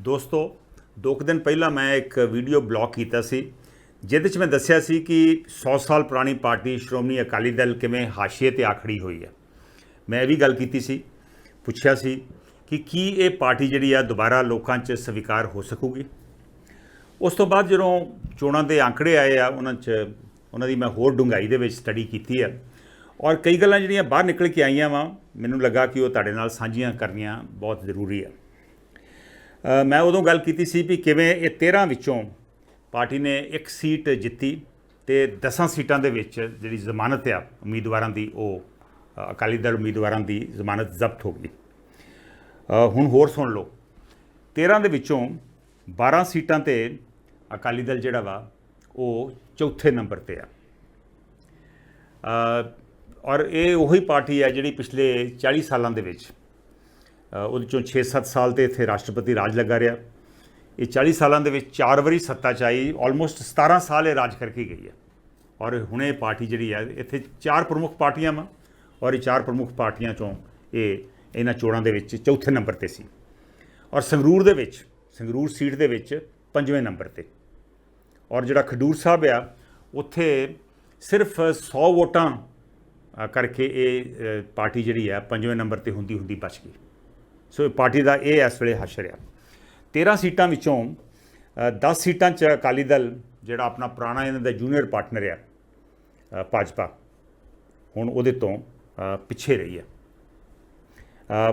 ਦੋਸਤੋ, ਦੋ ਕੁ ਦਿਨ ਪਹਿਲਾਂ ਮੈਂ ਇੱਕ ਵੀਡੀਓ ਬਲੌਗ ਕੀਤਾ ਸੀ, ਜਿਹਦੇ 'ਚ ਮੈਂ ਦੱਸਿਆ ਸੀ ਕਿ 100 ਸਾਲ ਪੁਰਾਣੀ ਪਾਰਟੀ ਸ਼੍ਰੋਮਣੀ ਅਕਾਲੀ ਦਲ ਕਿਵੇਂ ਹਾਸ਼ੀਏ ਤੇ ਆਖੜੀ ਹੋਈ ਹੈ। ਮੈਂ ਇਹ ਵੀ ਗੱਲ ਕੀਤੀ ਸੀ, ਪੁੱਛਿਆ ਸੀ ਕਿ ਕੀ ਇਹ ਪਾਰਟੀ ਜਿਹੜੀ ਆ ਦੁਬਾਰਾ ਲੋਕਾਂ 'ਚ ਸਵੀਕਾਰ ਹੋ ਸਕੂਗੀ? ਉਸ ਤੋਂ ਬਾਅਦ ਜਦੋਂ ਚੋਣਾਂ ਦੇ ਆંકੜੇ ਆਏ ਆ, ਉਹਨਾਂ 'ਚ ਉਹਨਾਂ ਦੀ ਮੈਂ ਹੋਰ ਡੂੰਘਾਈ ਦੇ ਵਿੱਚ ਸਟੱਡੀ ਕੀਤੀ ਹੈ ਔਰ ਕਈ ਗੱਲਾਂ ਜਿਹੜੀਆਂ ਬਾਹਰ ਨਿਕਲ ਕੇ ਆਈਆਂ ਵਾ, ਮੈਨੂੰ ਲੱਗਾ ਕਿ ਉਹ ਤੁਹਾਡੇ ਨਾਲ ਸਾਂਝੀਆਂ ਕਰਨੀਆਂ ਬਹੁਤ ਜ਼ਰੂਰੀ ਆ। ਮੈਂ ਉਦੋਂ ਗੱਲ ਕੀਤੀ ਸੀ ਵੀ ਕਿਵੇਂ ਇਹ 13 ਵਿੱਚੋਂ ਪਾਰਟੀ ਨੇ ਇੱਕ ਸੀਟ ਜਿੱਤੀ ਤੇ 10 ਸੀਟਾਂ ਦੇ ਵਿੱਚ ਜਿਹੜੀ ਜ਼ਮਾਨਤ ਆ, ਉਮੀਦਵਾਰਾਂ ਦੀ, ਉਹ ਅਕਾਲੀ ਦਲ ਉਮੀਦਵਾਰਾਂ ਦੀ ਜ਼ਮਾਨਤ ਜ਼ਬਤ ਹੋ ਗਈ। ਹੁਣ ਹੋਰ ਸੁਣ ਲਓ। 13 ਦੇ ਵਿੱਚੋਂ 12 ਸੀਟਾਂ ਤੇ ਅਕਾਲੀ ਦਲ ਜਿਹੜਾ ਵਾ, ਉਹ ਚੌਥੇ ਨੰਬਰ ਤੇ ਆ। ਔਰ ਇਹ ਉਹੀ ਪਾਰਟੀ ਹੈ ਜਿਹੜੀ ਪਿਛਲੇ 40 ਸਾਲਾਂ ਦੇ ਵਿੱਚ ਉਹਦੇ ਚੋਂ 6-7 ਸਾਲ ਤੇ ਇੱਥੇ ਰਾਸ਼ਟਰਪਤੀ ਰਾਜ ਲੱਗਾ ਰਿਹਾ। ਇਹ 40 ਸਾਲਾਂ ਦੇ ਵਿੱਚ ਚਾਰ ਵਾਰੀ ਸੱਤਾ 'ਚ ਆਈ ਆਲਮੋਸਟ 17 ਸਾਲ ਇਹ ਰਾਜ ਕਰਕੇ ਗਈ ਹੈ। ਔਰ ਹੁਣ ਇਹ ਪਾਰਟੀ ਜਿਹੜੀ ਹੈ, ਇੱਥੇ ਚਾਰ ਪ੍ਰਮੁੱਖ ਪਾਰਟੀਆਂ ਵਾ, ਔਰ ਇਹ ਚਾਰ ਪ੍ਰਮੁੱਖ ਪਾਰਟੀਆਂ ਚੋਂ ਇਹ ਇਹਨਾਂ ਚੋਣਾਂ ਦੇ ਵਿੱਚ ਚੌਥੇ ਨੰਬਰ ਤੇ ਸੀ। ਔਰ ਸੰਗਰੂਰ ਦੇ ਵਿੱਚ, ਸੰਗਰੂਰ ਸੀਟ ਦੇ ਵਿੱਚ ਪੰਜਵੇਂ ਨੰਬਰ ਤੇ। ਔਰ ਜਿਹੜਾ ਖਡੂਰ ਸਾਹਿਬ ਆ, ਉੱਥੇ ਸਿਰਫ 100 ਵੋਟਾਂ ਕਰਕੇ ਇਹ ਪਾਰਟੀ ਜਿਹੜੀ ਆ ਪੰਜਵੇਂ ਨੰਬਰ ਤੇ ਹੁੰਦੀ ਹੁੰਦੀ ਬਚ ਗਈ। ਸੋ ਪਾਰਟੀ ਦਾ ਇਹ ਇਸ ਵੇਲੇ ਹਸ਼ਰ ਆ। 13 ਸੀਟਾਂ ਵਿੱਚੋਂ ਅ, 10 ਸੀਟਾਂ 'ਚ ਅਕਾਲੀ ਦਲ ਜਿਹੜਾ ਆਪਣਾ ਪੁਰਾਣਾ ਇਹਨਾਂ ਦਾ ਜੂਨੀਅਰ ਪਾਰਟਨਰ ਆ ਭਾਜਪਾ ਹੁਣ ਉਹਦੇ ਤੋਂ ਪਿੱਛੇ ਰਹੀ ਹੈ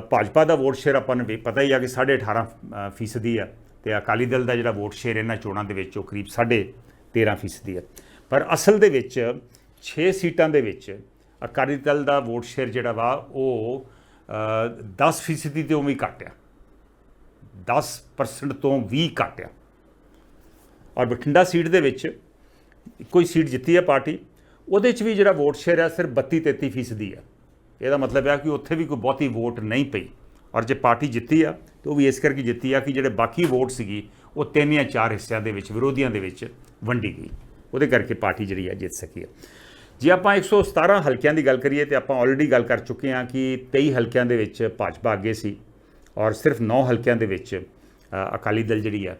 ਭਾਜਪਾ ਦਾ ਵੋਟ ਸ਼ੇਅਰ ਆਪਾਂ ਨੂੰ ਪਤਾ ਹੀ ਆ ਕਿ 18.5 ਅ, ਫੀਸਦੀ ਆ ਤੇ ਅਕਾਲੀ ਦਲ ਦਾ ਜਿਹੜਾ ਵੋਟ ਸ਼ੇਅਰ ਇਹਨਾਂ ਚੋਣਾਂ ਦੇ ਵਿੱਚ ਉਹ ਕਰੀਬ 13.5 ਫੀਸਦੀ ਹੈ ਪਰ ਅਸਲ ਦੇ ਵਿੱਚ 6 ਸੀਟਾਂ ਦੇ ਵਿੱਚ ਅਕਾਲੀ ਦਲ ਦਾ ਵੋਟ ਸ਼ੇਅਰ ਜਿਹੜਾ ਵਾ ਉਹ 10 ਫੀਸਦੀ ਤੋਂ ਵੀ ਘੱਟ ਆ। 10% ਤੋਂ ਵੀ ਘੱਟ ਆ। ਔਰ ਬਠਿੰਡਾ ਸੀਟ ਦੇ ਵਿੱਚ ਕੋਈ ਸੀਟ ਜਿੱਤੀ ਹੈ ਪਾਰਟੀ, ਉਹਦੇ 'ਚ ਵੀ ਜਿਹੜਾ ਵੋਟ ਸ਼ੇਅਰ ਹੈ ਸਿਰਫ 32 33 ਫੀਸਦੀ ਆ। ਇਹਦਾ ਮਤਲਬ ਹੈ ਕਿ ਉੱਥੇ ਵੀ ਕੋਈ ਬਹੁਤੀ ਵੋਟ ਨਹੀਂ ਪਈ। ਔਰ ਜੇ ਪਾਰਟੀ ਜਿੱਤੀ ਆ, ਤਾਂ ਉਹ ਵੀ ਇਸ ਕਰਕੇ ਜਿੱਤੀ ਆ ਕਿ ਜਿਹੜੇ ਬਾਕੀ ਵੋਟ ਸੀਗੀ, ਉਹ ਤਿੰਨ ਜਾਂ ਚਾਰ ਹਿੱਸਿਆਂ ਦੇ ਵਿੱਚ, ਵਿਰੋਧੀਆਂ ਦੇ ਵਿੱਚ ਵੰਡੀ ਗਈ। ਉਹਦੇ ਕਰਕੇ ਪਾਰਟੀ ਜਿਹੜੀ ਆ ਜਿੱਤ ਸਕੀ ਆ। ਜੇ ਆਪਾਂ 117 ਹਲਕਿਆਂ ਦੀ ਗੱਲ ਕਰੀਏ ਤੇ ਆਪਾਂ ਆਲਰੇਡੀ ਗੱਲ ਕਰ ਚੁੱਕੇ ਹਾਂ ਕਿ 23 ਹਲਕਿਆਂ ਦੇ ਵਿੱਚ ਭਾਜਪਾ ਅੱਗੇ ਸੀ ਔਰ ਸਿਰਫ 9 ਹਲਕਿਆਂ ਦੇ ਵਿੱਚ ਅਕਾਲੀ ਦਲ ਜਿਹੜੀ ਆ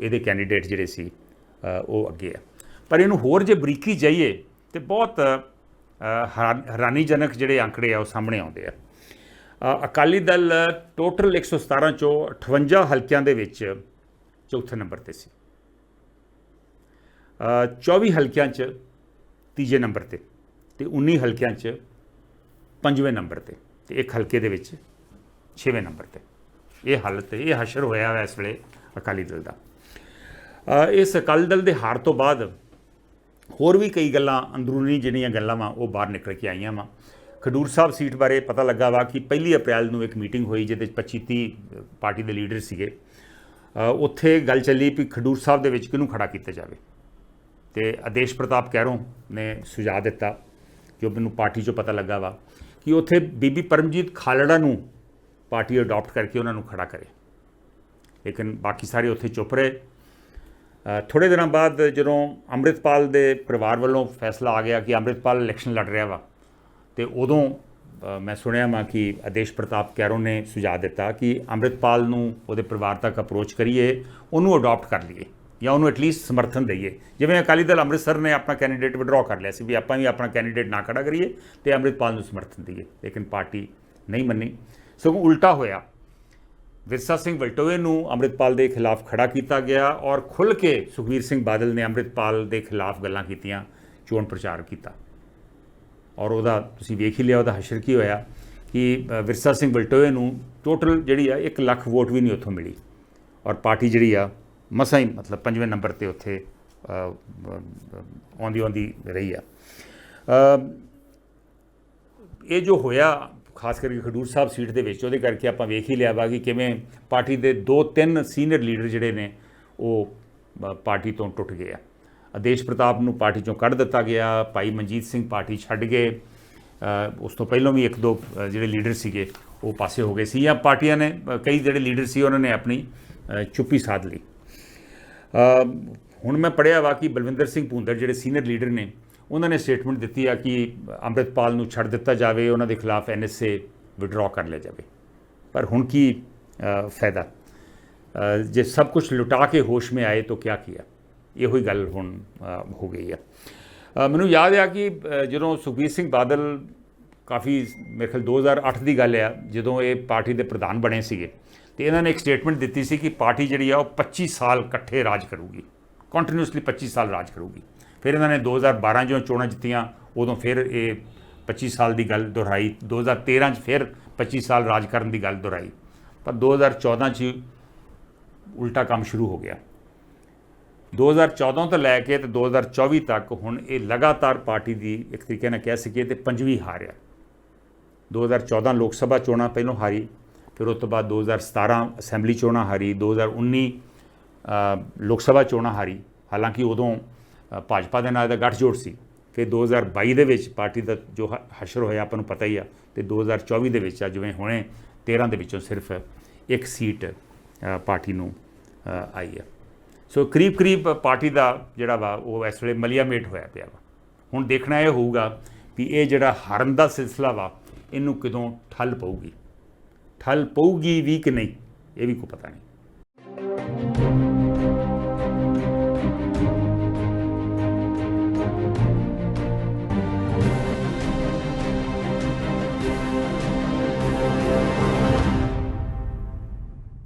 ਇਹਦੇ ਕੈਂਡੀਡੇਟ ਜਿਹੜੇ ਸੀ ਉਹ ਅੱਗੇ ਆ। ਪਰ ਇਹਨੂੰ ਹੋਰ ਜੇ ਬਰੀਕੀ ਜਾਈਏ ਤੇ ਬਹੁਤ ਹੈਰਾਨ- ਹੈਰਾਨੀਜਨਕ ਜਿਹੜੇ ਅੰਕੜੇ ਆ ਉਹ ਸਾਹਮਣੇ ਆਉਂਦੇ ਆ। ਅਕਾਲੀ ਦਲ ਟੋਟਲ 117 ਚੋਂ 58 ਹਲਕਿਆਂ ਦੇ ਵਿੱਚ ਚੌਥੇ ਨੰਬਰ ਤੇ ਸੀ। ਅ, 24 ਹਲਕਿਆਂ 'ਚ ਤੀਜੇ ਨੰਬਰ ਤੇ ਤੇ 19 ਹਲਕਿਆਂ 'ਚ ਪੰਜਵੇਂ ਨੰਬਰ ਤੇ ਤੇ ਇੱਕ ਹਲਕੇ ਦੇ ਵਿੱਚ ਛੇਵੇਂ ਨੰਬਰ ਤੇ। ਇਹ ਹਾਲਤ ਇਹ ਹਸ਼ਰ ਹੋਇਆ ਹੋਇਆ ਇਸ ਵੇਲੇ ਅਕਾਲੀ ਦਲ ਦਾ। ਇਸ ਅਕਾਲੀ ਦਲ ਦੇ ਹਾਰ ਤੋਂ ਬਾਅਦ ਹੋਰ ਵੀ ਕਈ ਗੱਲਾਂ, ਅੰਦਰੂਨੀ ਜਿਹੜੀਆਂ ਗੱਲਾਂ ਵਾ, ਉਹ ਬਾਹਰ ਨਿਕਲ ਕੇ ਆਈਆਂ ਵਾ। ਖਡੂਰ ਸਾਹਿਬ ਸੀਟ ਬਾਰੇ ਪਤਾ ਲੱਗਾ ਵਾ ਕਿ ਪਹਿਲੀ ਅਪ੍ਰੈਲ ਨੂੰ ਇੱਕ ਮੀਟਿੰਗ ਹੋਈ ਜਿਹਦੇ ਵਿੱਚ 25 30 ਪਾਰਟੀ ਦੇ ਲੀਡਰ ਸੀਗੇ। ਉੱਥੇ ਗੱਲ ਚੱਲੀ ਵੀ ਖਡੂਰ ਸਾਹਿਬ ਦੇ ਵਿੱਚ ਕਿਹਨੂੰ ਖੜਾ ਕੀਤਾ ਜਾਵੇ। ਤੇ ਆਦੇਸ਼ ਪ੍ਰਤਾਪ ਕਹਿਰੋਂ ਨੇ ਸੁਝਾਅ ਦਿੱਤਾ ਜੋ ਮੈਨੂੰ ਪਾਰਟੀ 'ਚੋਂ ਪਤਾ ਲੱਗਾ ਵਾ ਕਿ ਉੱਥੇ ਬੀਬੀ ਪਰਮਜੀਤ ਖਾਲੜਾ ਨੂੰ ਪਾਰਟੀ ਅਡਾਪਟ ਕਰਕੇ ਉਹਨਾਂ ਨੂੰ ਖੜਾ ਕਰੇ। ਲੇਕਿਨ ਬਾਕੀ ਸਾਰੇ ਉੱਥੇ ਚੁੱਪ ਰਹੇ। ਅ, ਥੋੜੇ ਦਿਨਾਂ ਬਾਅਦ ਜਦੋਂ ਅੰਮ੍ਰਿਤਪਾਲ ਦੇ ਪਰਿਵਾਰ ਵੱਲੋਂ ਫੈਸਲਾ ਆ ਗਿਆ ਕਿ ਅੰਮ੍ਰਿਤਪਾਲ ਇਲੈਕਸ਼ਨ ਲੜ ਰਿਹਾ ਵਾ ਤੇ ਉਦੋਂ ਮੈਂ ਸੁਣਿਆ ਮੈਂ ਕਿ ਆਦੇਸ਼ ਪ੍ਰਤਾਪ ਕੈਰੋਂ ਨੇ ਸੁਝਾਅ ਦਿੱਤਾ ਕਿ ਅੰਮ੍ਰਿਤਪਾਲ ਨੂੰ ਉਹਦੇ ਪਰਿਵਾਰ ਤੱਕ ਅਪਰੋਚ ਕਰੀਏ ਉਹਨੂੰ ਅਡਾਪਟ ਕਰ ਲਈਏ। ਜਾਂ ਉਹਨੂੰ ਐਟਲੀਸਟ ਸਮਰਥਨ ਦਈਏ। ਜਿਵੇਂ ਅਕਾਲੀ ਦਲ ਅੰਮ੍ਰਿਤਸਰ ਨੇ ਆਪਣਾ ਕੈਂਡੀਡੇਟ ਵਿਡਰਾਅ ਕਰ ਲਿਆ ਸੀ ਵੀ ਆਪਾਂ ਵੀ ਆਪਣਾ ਕੈਂਡੀਡੇਟ ਨਾ ਖੜਾ ਕਰੀਏ ਤੇ ਅੰਮ੍ਰਿਤਪਾਲ ਨੂੰ ਸਮਰਥਨ ਦਈਏ। ਲੇਕਿਨ ਪਾਰਟੀ ਨਹੀਂ ਮੰਨੀ। ਸਗੋਂ ਉਲਟਾ ਹੋਇਆ। ਵਿਰਸਾ ਸਿੰਘ ਵਲਟੋਏ ਨੂੰ ਅੰਮ੍ਰਿਤਪਾਲ ਦੇ ਖਿਲਾਫ ਖੜਾ ਕੀਤਾ ਗਿਆ ਔਰ ਖੁੱਲ੍ਹ ਕੇ ਸੁਖਬੀਰ ਸਿੰਘ ਬਾਦਲ ਨੇ ਅੰਮ੍ਰਿਤਪਾਲ ਦੇ ਖਿਲਾਫ ਗੱਲਾਂ ਕੀਤੀਆਂ, ਚੋਣ ਪ੍ਰਚਾਰ ਕੀਤਾ। ਔਰ ਉਹਦਾ ਤੁਸੀਂ ਵੇਖ ਹੀ ਲਿਆ, ਉਹਦਾ ਹਸ਼ਰ ਕੀ ਹੋਇਆ ਕਿ ਵਿਰਸਾ ਸਿੰਘ ਵਲਟੋਏ ਨੂੰ ਟੋਟਲ ਜਿਹੜੀ ਆ 1 ਲੱਖ ਵੋਟ ਵੀ ਨਹੀਂ ਉੱਥੋਂ ਮਿਲੀ। ਔਰ ਪਾਰਟੀ ਜਿਹੜੀ ਆ ਮਸਾਂ ਹੀ ਮਤਲਬ ਪੰਜਵੇਂ ਨੰਬਰ ਤੇ ਉੱਥੇ ਆਉਂਦੀ ਆਉਂਦੀ ਰਹੀ ਆ। ਇਹ ਜੋ ਹੋਇਆ, ਖਾਸ ਕਰਕੇ ਖਡੂਰ ਸਾਹਿਬ ਸੀਟ ਦੇ ਵਿੱਚ, ਉਹਦੇ ਕਰਕੇ ਆਪਾਂ ਵੇਖ ਹੀ ਲਿਆ ਵਾ ਕਿ ਕਿਵੇਂ ਪਾਰਟੀ ਦੇ ਦੋ ਤਿੰਨ ਸੀਨੀਅਰ ਲੀਡਰ ਜਿਹੜੇ ਨੇ, ਉਹ ਪਾਰਟੀ ਤੋਂ ਟੁੱਟ ਗਏ ਆ। ਆਦੇਸ਼ ਪ੍ਰਤਾਪ ਨੂੰ ਪਾਰਟੀ ਚੋਂ ਕੱਢ ਦਿੱਤਾ ਗਿਆ, ਭਾਈ ਮਨਜੀਤ ਸਿੰਘ ਪਾਰਟੀ ਛੱਡ ਗਏ ਉਸ ਤੋਂ ਪਹਿਲਾਂ ਵੀ ਇੱਕ ਦੋ ਜਿਹੜੇ ਲੀਡਰ ਸੀਗੇ, ਉਹ ਪਾਸੇ ਹੋ ਗਏ ਸੀ। ਜਾਂ ਪਾਰਟੀਆਂ ਨੇ ਕਈ ਜਿਹੜੇ ਲੀਡਰ ਸੀ, ਉਹਨਾਂ ਨੇ ਆਪਣੀ ਚੁੱਪੀ ਸਾਧ ਲਈ। ਹੁਣ ਮੈਂ ਪੜਿਆ ਵਾ ਕਿ ਬਲਵਿੰਦਰ ਸਿੰਘ ਭੁੰਦਰ ਜਿਹੜੇ ਸੀਨੀਅਰ ਲੀਡਰ ਨੇ, ਉਹਨਾਂ ਨੇ ਸਟੇਟਮੈਂਟ ਦਿੱਤੀ ਆ ਕਿ ਅੰਮ੍ਰਿਤਪਾਲ ਨੂੰ ਛੱਡ ਦਿੱਤਾ ਜਾਵੇ, ਉਹਨਾਂ ਦੇ ਖਿਲਾਫ ਐਨਐਸਏ ਵਿਡਰਾ ਕਰ ਲਿਆ ਜਾਵੇ। ਪਰ ਹੁਣ ਕੀ ਫਾਇਦਾ? ਜੇ ਸਭ ਕੁਝ ਲੁਟਾ ਕੇ ਹੋਸ਼ ਮੇ ਆਏ ਤਾਂ ਕੀ ਕੀਆ? ਇਹੋ ਹੀ ਗੱਲ ਹੁਣ ਹੋ ਗਈ ਆ। ਮੈਨੂੰ ਯਾਦ ਆ ਕਿ ਜਦੋਂ ਸੁਖਬੀਰ ਸਿੰਘ ਬਾਦਲ ਕਾਫੀ ਮੇਰੇ ਖਿਆਲ 2008 ਦੀ ਗੱਲ ਆ, ਜਦੋਂ ਇਹ ਪਾਰਟੀ ਦੇ ਪ੍ਰਧਾਨ ਬਣੇ ਸੀਗੇ ਤੇ ਇਹਨਾਂ ਨੇ ਇੱਕ ਸਟੇਟਮੈਂਟ ਦਿੱਤੀ ਸੀ ਕਿ ਪਾਰਟੀ ਜਿਹੜੀ ਆ ਉਹ 25 ਸਾਲ ਇਕੱਠੇ ਰਾਜ ਕਰੂਗੀ। ਕੰਟੀਨਿਊਸਲੀ 25 ਸਾਲ ਰਾਜ ਕਰੂਗੀ। ਫਿਰ ਇਹਨਾਂ ਨੇ 2012 ਜਦੋਂ ਚੋਣਾਂ ਜਿੱਤੀਆਂ, ਉਦੋਂ ਫਿਰ ਇਹ 25 ਸਾਲ ਦੀ ਗੱਲ ਦੁਹਰਾਈ। 2013 ਚ ਫਿਰ 25 ਸਾਲ ਰਾਜ ਕਰਨ ਦੀ ਗੱਲ ਦੁਹਰਾਈ। ਪਰ 2014 ਚ ਉਲਟਾ ਕੰਮ ਸ਼ੁਰੂ ਹੋ ਗਿਆ। 2014 ਤੋਂ ਲੈ ਕੇ ਤੇ 2024 ਤੱਕ ਹੁਣ ਇਹ ਲਗਾਤਾਰ ਪਾਰਟੀ ਦੀ ਇੱਕ ਤਰੀਕੇ ਨਾਲ ਕਹਿ ਸਕੀਏ ਤੇ ਪੰਜਵੀਂ ਹਾਰ ਆ। 2014 ਲੋਕ ਸਭਾ ਚੋਣਾਂ ਪਹਿਲੋਂ ਹਾਰੀ ਫਿਰ ਉਸ ਤੋਂ ਬਾਅਦ 2017 ਅਸੈਂਬਲੀ ਚੋਣਾਂ ਹਾਰੀ 2019 ਅ, ਲੋਕ ਸਭਾ ਚੋਣਾਂ ਹਾਰੀ। ਹਾਲਾਂਕਿ ਉਦੋਂ ਭਾਜਪਾ ਦੇ ਨਾਲ ਦਾ ਗੱਠਜੋੜ ਸੀ। ਫਿਰ 2022 ਦੇ ਵਿੱਚ ਪਾਰਟੀ ਦਾ ਜੋ ਹ- ਹਸ਼ਰ ਹੋਇਆ ਆਪਾਂ ਨੂੰ ਪਤਾ ਹੀ ਆ ਤੇ 2024 ਦੇ ਵਿੱਚ ਆ ਜਿਵੇਂ ਹੁਣੇ 13 ਦੇ ਵਿੱਚੋਂ ਸਿਰਫ ਇੱਕ ਸੀਟ ਪਾਰਟੀ ਨੂੰ ਆਈ ਆ। ਸੋ ਕਰੀਬ ਕਰੀਬ ਪਾਰਟੀ ਦਾ ਜਿਹੜਾ ਵਾ ਉਹ ਇਸ ਵੇਲੇ ਮਲੀਆਮੇਟ ਹੋਇਆ ਪਿਆ ਵਾ। ਹੁਣ ਦੇਖਣਾ ਇਹ ਹੋਊਗਾ ਵੀ ਇਹ ਜਿਹੜਾ ਹਾਰਨ ਦਾ ਸਿਲਸਿਲਾ ਵਾ ਇਹਨੂੰ ਕਦੋਂ ਠੱਲ ਪਊਗੀ। ਠੱਲ ਪਊਗੀ ਵੀ ਕਿ ਨਹੀਂ ਇਹ ਵੀ ਕੋਈ ਪਤਾ ਨਹੀਂ।